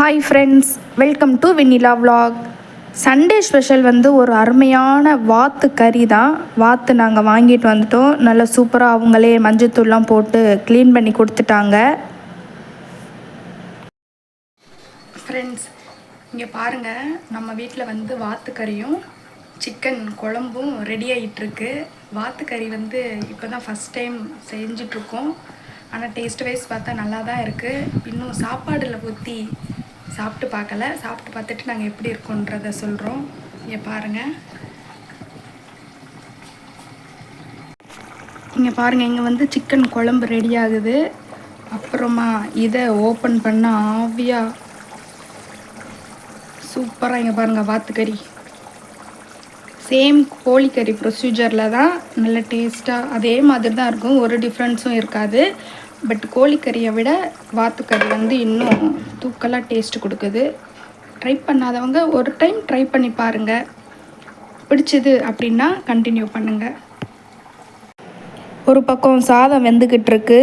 Hi friends welcome to Vennila vlog Sunday special வந்து ஒரு அருமையான வாத்து கறி தான். வாத்து நாங்கள் வாங்கிட்டு வந்துட்டோம். நல்லா சூப்பராக அவங்களே மஞ்சத்தூள்லாம் போட்டு க்ளீன் பண்ணி கொடுத்துட்டாங்க. ஃப்ரெண்ட்ஸ் இங்கே பாருங்கள் நம்ம வீட்டில் வந்து வாத்து கறியும் சிக்கன் குழம்பும் ரெடி ஆகிட்டுருக்கு வாத்து கறி வந்து இப்போ தான் ஃபஸ்ட் டைம் செஞ்சிட்ருக்கோம் ஆனால் டேஸ்ட் வைஸ் பார்த்தா நல்லா தான் இருக்குது இன்னும் சாப்பாடில் ஊற்றி சாப்பிட்டு பார்க்கல. சாப்பிட்டு பார்த்துட்டு நாங்கள் எப்படி இருக்கோன்றத சொல்கிறோம் இங்கே பாருங்கள் இங்கே பாருங்கள் இங்கே வந்து சிக்கன் குழம்பு ரெடி ஆகுது. அப்புறமா இதை ஓப்பன் பண்ண ஆவியாக சூப்பராக இங்கே பாருங்கள் வாத்துக்கறி. சேம் கோழிக்கறி ப்ரொசீஜரில் தான் நல்ல டேஸ்ட்டாக அதே மாதிரி தான் இருக்கும். ஒரு டிஃப்ரென்ஸும் இருக்காது. பட் கோழிக்கறியை விட வாத்துக்கறி வந்து இன்னும் தூக்கலாக டேஸ்ட் கொடுக்குது. ட்ரை பண்ணாதவங்க ஒரு டைம் ட்ரை பண்ணி பாருங்கள் பிடிச்சது அப்படின்னா கண்டினியூ பண்ணுங்கள் ஒரு பக்கம் சாதம் வெந்துக்கிட்டு இருக்கு.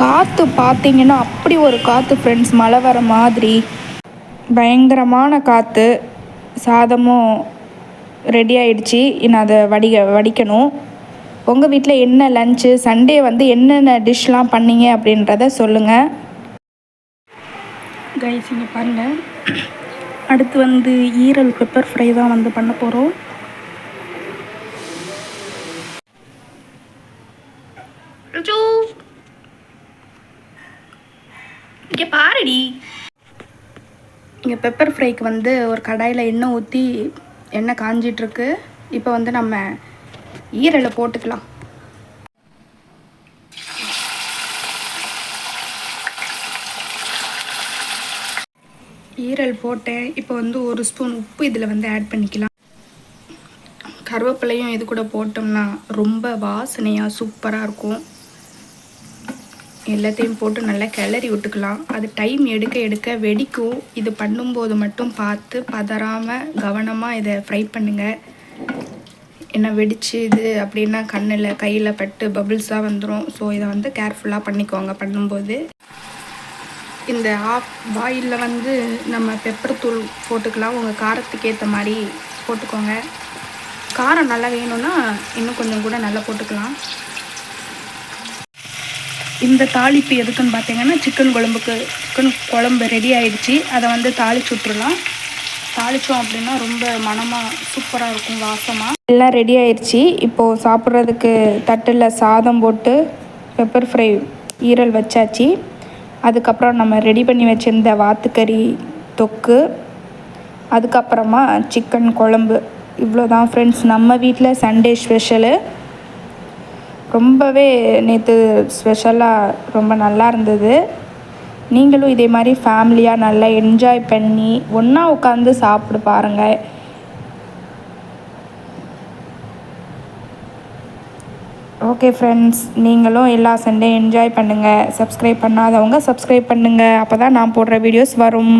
காற்று பார்த்தீங்கன்னா அப்படி ஒரு காற்று ஃப்ரெண்ட்ஸ் மழை வர மாதிரி. பயங்கரமான காற்று சாதமும் ரெடி ஆயிடுச்சு. இன்னும் அதை வடிக வடிக்கணும். உங்கள் வீட்டில் என்ன லஞ்சு சண்டே வந்து என்னென்ன டிஷ்லாம் பண்ணீங்க அப்படின்றத சொல்லுங்கள் கைஸ் இங்கே பாருங்கள் அடுத்து வந்து ஈரல் பெப்பர் ஃப்ரை தான் வந்து பண்ண போகிறோம் இங்கே பாருடி. இங்கே பெப்பர் ஃப்ரைக்கு வந்து ஒரு கடாயில் எண்ணெய் ஊற்றி எண்ணெய் காஞ்சிட்ருக்கு இப்போ வந்து நம்ம ஈரலை போட்டுக்கலாம். ஈரல் போட்டேன். இப்போ வந்து ஒரு ஸ்பூன் உப்பு இதில் வந்து ஆட் பண்ணிக்கலாம். கருவேப்பிலையும் இது கூட போட்டோம்னா ரொம்ப வாசனையாக சூப்பராக இருக்கும். எல்லாத்தையும் போட்டு நல்லா கிளறி விட்டுக்கலாம். அது டைம் எடுக்க எடுக்க வெடிக்கும். இது பண்ணும்போது மட்டும் பார்த்து பதறாமல் கவனமாக இதை ஃப்ரை பண்ணுங்கள் என்ன வெடிச்சு இது அப்படின்னா கண்ணில் கையில் பட்டு பபிள்ஸாக வந்துடும் ஸோ இதை வந்து கேர்ஃபுல்லாக பண்ணிக்கோங்க. பண்ணும்போது இந்த ஆஃப் வாயிலில் வந்து நம்ம பெப்பர் தூள் போட்டுக்கலாம். உங்கள் காரத்துக்கு ஏற்ற மாதிரி போட்டுக்கோங்க. காரம் நல்லா வேணும்னா இன்னும் கொஞ்சம் கூட நல்லா போட்டுக்கலாம். இந்த தாளிப்பு எதுக்குன்னு பார்த்தீங்கன்னா சிக்கன் குழம்புக்கு சிக்கன் குழம்பு ரெடி ஆயிடுச்சு. அதை வந்து தாளிச்சு விட்ருலாம் தாளித்தோம் அப்படின்னா ரொம்ப மனமாக சூப்பராக இருக்கும் வாசமாக எல்லாம் ரெடி ஆயிடுச்சு இப்போது சாப்பிட்றதுக்கு தட்டில் சாதம் போட்டு பெப்பர் ஃப்ரை ஈரல் வச்சாச்சு. அதுக்கப்புறம் நம்ம ரெடி பண்ணி வச்சுருந்த வாத்துக்கறி தொக்கு அதுக்கப்புறமா சிக்கன் குழம்பு. இவ்வளோ தான் ஃப்ரெண்ட்ஸ் நம்ம வீட்டில் சண்டே ஸ்பெஷலு ரொம்பவே நேற்று ஸ்பெஷலாக ரொம்ப நல்லா இருந்தது. நீங்களும் இதே மாதிரி ஃபேமிலியாக நல்லா என்ஜாய் பண்ணி ஒன்றா உட்காந்து சாப்பிடு பாருங்கள் ஓகே ஃப்ரெண்ட்ஸ் நீங்களும் எல்லா சண்டே என்ஜாய் பண்ணுங்கள் சப்ஸ்கிரைப் பண்ணாதவங்க சப்ஸ்கிரைப் பண்ணுங்கள் அப்போ தான் நான் போடுற வீடியோஸ் வரும்.